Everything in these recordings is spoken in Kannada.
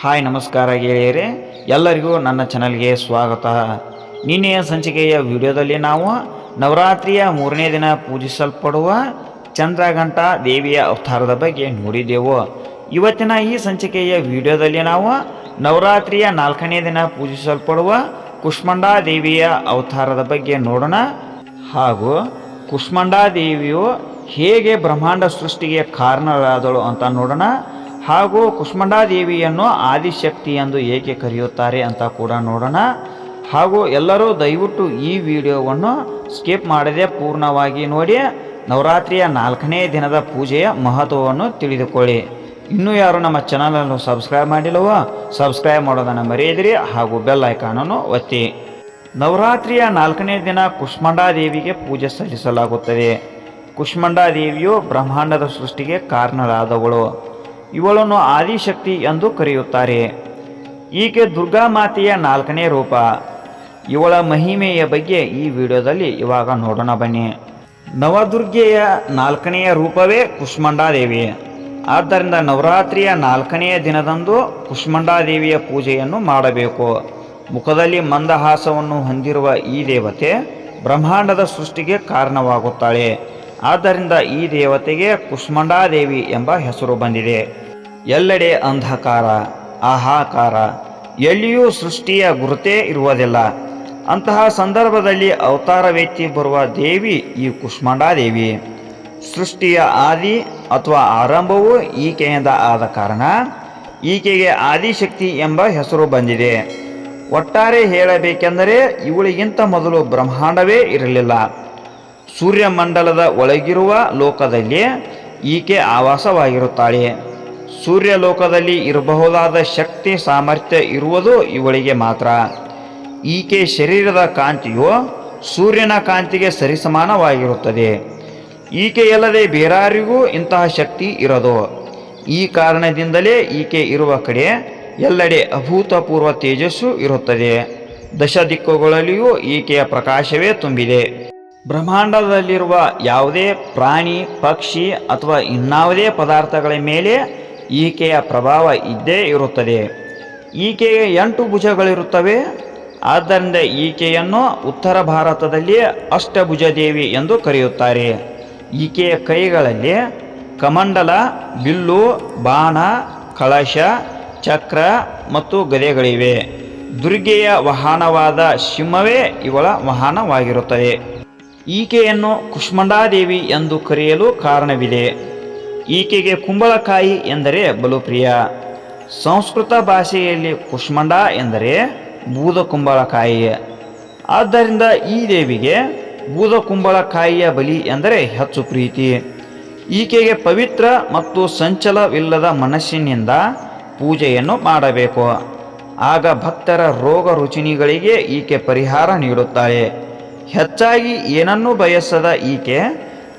ಹಾಯ್ ನಮಸ್ಕಾರ ಗೆಳೆಯರೇ, ಎಲ್ಲರಿಗೂ ನನ್ನ ಚಾನಲ್ಗೆ ಸ್ವಾಗತ. ನಿನ್ನೆಯ ಸಂಚಿಕೆಯ ವಿಡಿಯೋದಲ್ಲಿ ನಾವು ನವರಾತ್ರಿಯ ಮೂರನೇ ದಿನ ಪೂಜಿಸಲ್ಪಡುವ ಚಂದ್ರಘಂಟ ದೇವಿಯ ಅವತಾರದ ಬಗ್ಗೆ ನೋಡಿದೆವು. ಇವತ್ತಿನ ಈ ಸಂಚಿಕೆಯ ವಿಡಿಯೋದಲ್ಲಿ ನಾವು ನವರಾತ್ರಿಯ ನಾಲ್ಕನೇ ದಿನ ಪೂಜಿಸಲ್ಪಡುವ ಕುಷ್ಮಂಡಾ ದೇವಿಯ ಅವತಾರದ ಬಗ್ಗೆ ನೋಡೋಣ. ಹಾಗೂ ಕುಷ್ಮಂಡಾ ದೇವಿಯು ಹೇಗೆ ಬ್ರಹ್ಮಾಂಡ ಸೃಷ್ಟಿಗೆ ಕಾರಣರಾದಳು ಅಂತ ನೋಡೋಣ. ಹಾಗೂ ಕುಷ್ಮಂಡಾ ದೇವಿಯನ್ನು ಆದಿಶಕ್ತಿ ಎಂದು ಏಕೆ ಕರೆಯುತ್ತಾರೆ ಅಂತ ಕೂಡ ನೋಡೋಣ. ಹಾಗೂ ಎಲ್ಲರೂ ದಯವಿಟ್ಟು ಈ ವಿಡಿಯೋವನ್ನು ಸ್ಕಿಪ್ ಮಾಡದೆ ಪೂರ್ಣವಾಗಿ ನೋಡಿ. ನವರಾತ್ರಿಯ ನಾಲ್ಕನೇ ದಿನದ ಪೂಜೆಯ ಮಹತ್ವವನ್ನು ತಿಳಿದುಕೊಳ್ಳಿ. ಇನ್ನೂ ಯಾರು ನಮ್ಮ ಚಾನಲನ್ನು ಸಬ್ಸ್ಕ್ರೈಬ್ ಮಾಡಿಲ್ಲವೋ, ಸಬ್ಸ್ಕ್ರೈಬ್ ಮಾಡೋದನ್ನು ಮರೆಯದಿರಿ ಹಾಗೂ ಬೆಲ್ ಐಕಾನನ್ನು ಒತ್ತಿ. ನವರಾತ್ರಿಯ ನಾಲ್ಕನೇ ದಿನ ಕುಷ್ಮಂಡಾ ದೇವಿಗೆ ಪೂಜೆ ಸಲ್ಲಿಸಲಾಗುತ್ತದೆ. ಕುಷ್ಮಂಡಾ ದೇವಿಯು ಬ್ರಹ್ಮಾಂಡದ ಸೃಷ್ಟಿಗೆ ಕಾರಣರಾದವಳು. ಇವಳನ್ನು ಆದಿಶಕ್ತಿ ಎಂದು ಕರೆಯುತ್ತಾರೆ. ಈಕೆ ದುರ್ಗಾ ಮಾತೆಯ ನಾಲ್ಕನೇ ರೂಪ. ಇವಳ ಮಹಿಮೆಯ ಬಗ್ಗೆ ಈ ವಿಡಿಯೋದಲ್ಲಿ ಇವಾಗ ನೋಡೋಣ ಬನ್ನಿ. ನವದುರ್ಗೆಯ ನಾಲ್ಕನೆಯ ರೂಪವೇ ಕುಷ್ಮಂಡಾದೇವಿ. ಆದ್ದರಿಂದ ನವರಾತ್ರಿಯ ನಾಲ್ಕನೆಯ ದಿನದಂದು ಕುಷ್ಮಂಡಾದೇವಿಯ ಪೂಜೆಯನ್ನು ಮಾಡಬೇಕು. ಮುಖದಲ್ಲಿ ಮಂದಹಾಸವನ್ನು ಹೊಂದಿರುವ ಈ ದೇವತೆ ಬ್ರಹ್ಮಾಂಡದ ಸೃಷ್ಟಿಗೆ ಕಾರಣವಾಗುತ್ತಾಳೆ. ಆದ್ದರಿಂದ ಈ ದೇವತೆಗೆ ಕುಷ್ಮಂಡಾದೇವಿ ಎಂಬ ಹೆಸರು ಬಂದಿದೆ. ಎಲ್ಲೆಡೆ ಅಂಧಕಾರ ಆಹಾಕಾರ ಎಲ್ಲಿಯೂ ಸೃಷ್ಟಿಯ ಗುರುತೇ ಇರುವುದಿಲ್ಲ. ಅಂತಹ ಸಂದರ್ಭದಲ್ಲಿ ಅವತಾರವೆತ್ತಿ ಬರುವ ದೇವಿ ಈ ಕುಷ್ಮಂಡಾದೇವಿ. ಸೃಷ್ಟಿಯ ಆದಿ ಅಥವಾ ಆರಂಭವು ಈಕೆಯಿಂದ ಆದ ಕಾರಣ ಈಕೆಗೆ ಆದಿಶಕ್ತಿ ಎಂಬ ಹೆಸರು ಬಂದಿದೆ. ಒಟ್ಟಾರೆ ಹೇಳಬೇಕೆಂದರೆ ಇವಳಿಗಿಂತ ಮೊದಲು ಬ್ರಹ್ಮಾಂಡವೇ ಇರಲಿಲ್ಲ. ಸೂರ್ಯಮಂಡಲದ ಒಳಗಿರುವ ಲೋಕದಲ್ಲಿ ಈಕೆ ಆವಾಸವಾಗಿರುತ್ತಾಳೆ. ಸೂರ್ಯಲೋಕದಲ್ಲಿ ಇರಬಹುದಾದ ಶಕ್ತಿ, ಸಾಮರ್ಥ್ಯ ಇರುವುದು ಇವಳಿಗೆ ಮಾತ್ರ. ಈಕೆ ಶರೀರದ ಕಾಂತಿಯು ಸೂರ್ಯನ ಕಾಂತಿಗೆ ಸರಿಸಮಾನವಾಗಿರುತ್ತದೆ. ಈಕೆಯಲ್ಲದೆ ಬೇರಾರಿಗೂ ಇಂತಹ ಶಕ್ತಿ ಇರದು. ಈ ಕಾರಣದಿಂದಲೇ ಈಕೆ ಇರುವ ಕಡೆ ಎಲ್ಲೆಡೆ ಅಭೂತಪೂರ್ವ ತೇಜಸ್ಸು ಇರುತ್ತದೆ. ದಶ ದಿಕ್ಕುಗಳಲ್ಲಿಯೂ ಈಕೆಯ ಪ್ರಕಾಶವೇ ತುಂಬಿದೆ. ಬ್ರಹ್ಮಾಂಡದಲ್ಲಿರುವ ಯಾವುದೇ ಪ್ರಾಣಿ, ಪಕ್ಷಿ ಅಥವಾ ಇನ್ನಾವುದೇ ಪದಾರ್ಥಗಳ ಮೇಲೆ ಈಕೆಯ ಪ್ರಭಾವ ಇದ್ದೇ ಇರುತ್ತದೆ. ಈಕೆಗೆ ಎಂಟು ಭುಜಗಳಿರುತ್ತವೆ. ಆದ್ದರಿಂದ ಈಕೆಯನ್ನು ಉತ್ತರ ಭಾರತದಲ್ಲಿ ಅಷ್ಟಭುಜ ದೇವಿ ಎಂದು ಕರೆಯುತ್ತಾರೆ. ಈಕೆಯ ಕೈಗಳಲ್ಲಿ ಕಮಂಡಲ, ಬಿಲ್ಲು, ಬಾಣ, ಕಳಶ, ಚಕ್ರ ಮತ್ತು ಗದೆಗಳಿವೆ. ದುರ್ಗೆಯ ವಾಹನವಾದ ಸಿಂಹವೇ ಇವಳ ವಾಹನವಾಗಿರುತ್ತದೆ. ಈಕೆಯನ್ನು ಕುಷ್ಮಂಡಾದೇವಿ ಎಂದು ಕರೆಯಲು ಕಾರಣವಿದೆ. ಈಕೆಗೆ ಕುಂಬಳಕಾಯಿ ಎಂದರೆ ಬಲು ಪ್ರಿಯ ಸಂಸ್ಕೃತ ಭಾಷೆಯಲ್ಲಿ ಕುಷ್ಮಂಡ ಎಂದರೆ ಬೂದ ಕುಂಬಳಕಾಯಿ ಆದ್ದರಿಂದ ಈ ದೇವಿಗೆ ಬೂದ ಕುಂಬಳಕಾಯಿಯ ಬಲಿ ಎಂದರೆ ಹೆಚ್ಚು ಪ್ರೀತಿ. ಈಕೆಗೆ ಪವಿತ್ರ ಮತ್ತು ಸಂಚಲವಿಲ್ಲದ ಮನಸ್ಸಿನಿಂದ ಪೂಜೆಯನ್ನು ಮಾಡಬೇಕು. ಆಗ ಭಕ್ತರ ರೋಗ ರುಚಿನಿಗಳಿಗೆ ಈಕೆ ಪರಿಹಾರ ನೀಡುತ್ತಾಳೆ. ಹೆಚ್ಚಾಗಿ ಏನನ್ನೂ ಬಯಸದ ಈಕೆ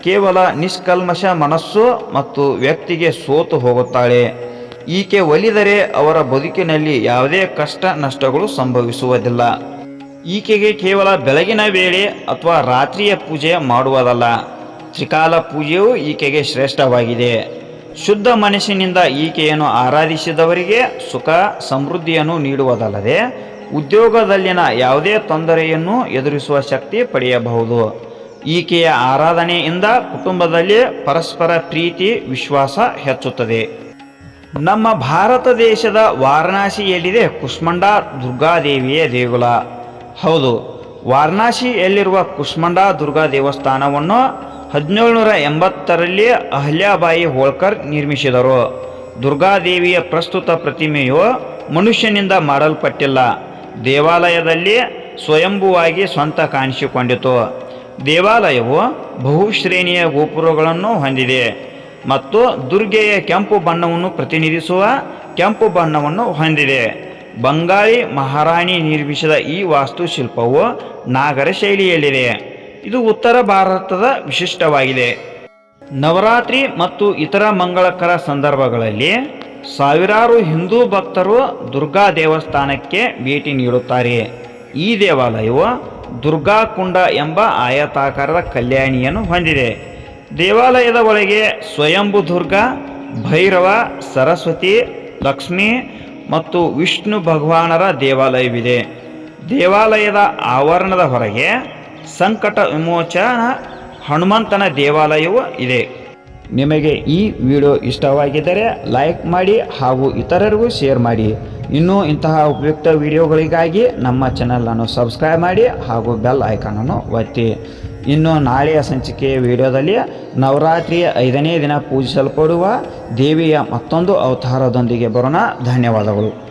ಕೇವಲ ನಿಷ್ಕಲ್ಮಶ ಮನಸ್ಸು ಮತ್ತು ವ್ಯಕ್ತಿಗೆ ಸೋತು ಹೋಗುತ್ತಾಳೆ. ಈಕೆ ಒಲಿದರೆ ಅವರ ಬದುಕಿನಲ್ಲಿ ಯಾವುದೇ ಕಷ್ಟ ನಷ್ಟಗಳು ಸಂಭವಿಸುವುದಿಲ್ಲ. ಈಕೆಗೆ ಕೇವಲ ಬೆಳಗಿನ ವೇಳೆ ಅಥವಾ ರಾತ್ರಿಯ ಪೂಜೆ ಮಾಡುವುದಲ್ಲ. ತ್ರಿಕಾಲ ಪೂಜೆಯು ಈಕೆಗೆ ಶ್ರೇಷ್ಠವಾಗಿದೆ. ಶುದ್ಧ ಮನಸ್ಸಿನಿಂದ ಈಕೆಯನ್ನು ಆರಾಧಿಸಿದವರಿಗೆ ಸುಖ, ಸಮೃದ್ಧಿಯನ್ನು ನೀಡುವುದಲ್ಲದೆ ಉದ್ಯೋಗದಲ್ಲಿನ ಯಾವುದೇ ತೊಂದರೆಯನ್ನು ಎದುರಿಸುವ ಶಕ್ತಿ ಪಡೆಯಬಹುದು. ಈಕೆಯ ಆರಾಧನೆಯಿಂದ ಕುಟುಂಬದಲ್ಲಿ ಪರಸ್ಪರ ಪ್ರೀತಿ, ವಿಶ್ವಾಸ ಹೆಚ್ಚುತ್ತದೆ. ನಮ್ಮ ಭಾರತ ದೇಶದ ವಾರಣಾಸಿಯಲ್ಲಿದೆ ಕುಷ್ಮಂಡಾ ದುರ್ಗಾದೇವಿಯ ದೇಗುಲ. ಹೌದು ವಾರಣಾಸಿಯಲ್ಲಿರುವ ಕುಷ್ಮಂಡಾ ದುರ್ಗಾ ದೇವಸ್ಥಾನವನ್ನು ಹದಿನೇಳುನೂರ ಎಂಬತ್ತರಲ್ಲಿ ಅಹಲ್ಯಾಬಾಯಿ ಹೋಳ್ಕರ್ ನಿರ್ಮಿಸಿದರು. ದುರ್ಗಾದೇವಿಯ ಪ್ರಸ್ತುತ ಪ್ರತಿಮೆಯು ಮನುಷ್ಯನಿಂದ ಮಾಡಲ್ಪಟ್ಟಿಲ್ಲ. ದೇವಾಲಯದಲ್ಲಿ ಸ್ವಯಂಭುವಾಗಿ ಸ್ವಂತ ಕಾಣಿಸಿಕೊಂಡಿತು. ದೇವಾಲಯವು ಬಹುಶ್ರೇಣಿಯ ಗೋಪುರಗಳನ್ನು ಹೊಂದಿದೆ ಮತ್ತು ದುರ್ಗೆಯ ಕೆಂಪು ಬಣ್ಣವನ್ನು ಪ್ರತಿನಿಧಿಸುವ ಕೆಂಪು ಬಣ್ಣವನ್ನು ಹೊಂದಿದೆ. ಬಂಗಾಳಿ ಮಹಾರಾಣಿ ನಿರ್ಮಿಸಿದ ಈ ವಾಸ್ತುಶಿಲ್ಪವು ನಾಗರ ಶೈಲಿಯಲ್ಲಿದೆ ಇದು ಉತ್ತರ ಭಾರತದ ವಿಶಿಷ್ಟವಾಗಿದೆ. ನವರಾತ್ರಿ ಮತ್ತು ಇತರ ಮಂಗಳಕರ ಸಂದರ್ಭಗಳಲ್ಲಿ ಸಾವಿರಾರು ಹಿಂದೂ ಭಕ್ತರು ದುರ್ಗಾ ದೇವಸ್ಥಾನಕ್ಕೆ ಭೇಟಿ ನೀಡುತ್ತಾರೆ. ಈ ದೇವಾಲಯವು ದುರ್ಗಾ ಕುಂಡ ಎಂಬ ಆಯತಾಕಾರದ ಕಲ್ಯಾಣಿಯನ್ನು ಹೊಂದಿದೆ. ದೇವಾಲಯದ ಒಳಗೆ ಸ್ವಯಂಭು ದುರ್ಗಾ, ಭೈರವ, ಸರಸ್ವತಿ, ಲಕ್ಷ್ಮಿ ಮತ್ತು ವಿಷ್ಣು ಭಗವಾನರ ದೇವಾಲಯವಿದೆ. ದೇವಾಲಯದ ಆವರಣದ ಹೊರಗೆ ಸಂಕಟ ವಿಮೋಚನ ಹನುಮಂತನ ದೇವಾಲಯವೂ ಇದೆ. ನಿಮಗೆ ಈ ವಿಡಿಯೋ ಇಷ್ಟವಾಗಿದ್ದರೆ ಲೈಕ್ ಮಾಡಿ ಹಾಗೂ ಇತರರಿಗೂ ಶೇರ್ ಮಾಡಿ. ಇನ್ನೂ ಇಂತಹ ಉಪಯುಕ್ತ ವಿಡಿಯೋಗಳಿಗಾಗಿ ನಮ್ಮ ಚಾನಲನ್ನು ಸಬ್ಸ್ಕ್ರೈಬ್ ಮಾಡಿ ಹಾಗೂ ಬೆಲ್ ಐಕಾನನ್ನು ಒತ್ತಿ. ಇನ್ನು ನಾಳೆಯ ಸಂಚಿಕೆಯ ವಿಡಿಯೋದಲ್ಲಿ ನವರಾತ್ರಿಯ ಐದನೇ ದಿನ ಪೂಜಿಸಲ್ಪಡುವ ದೇವಿಯ ಮತ್ತೊಂದು ಅವತಾರದೊಂದಿಗೆ ಬರೋಣ. ಧನ್ಯವಾದಗಳು.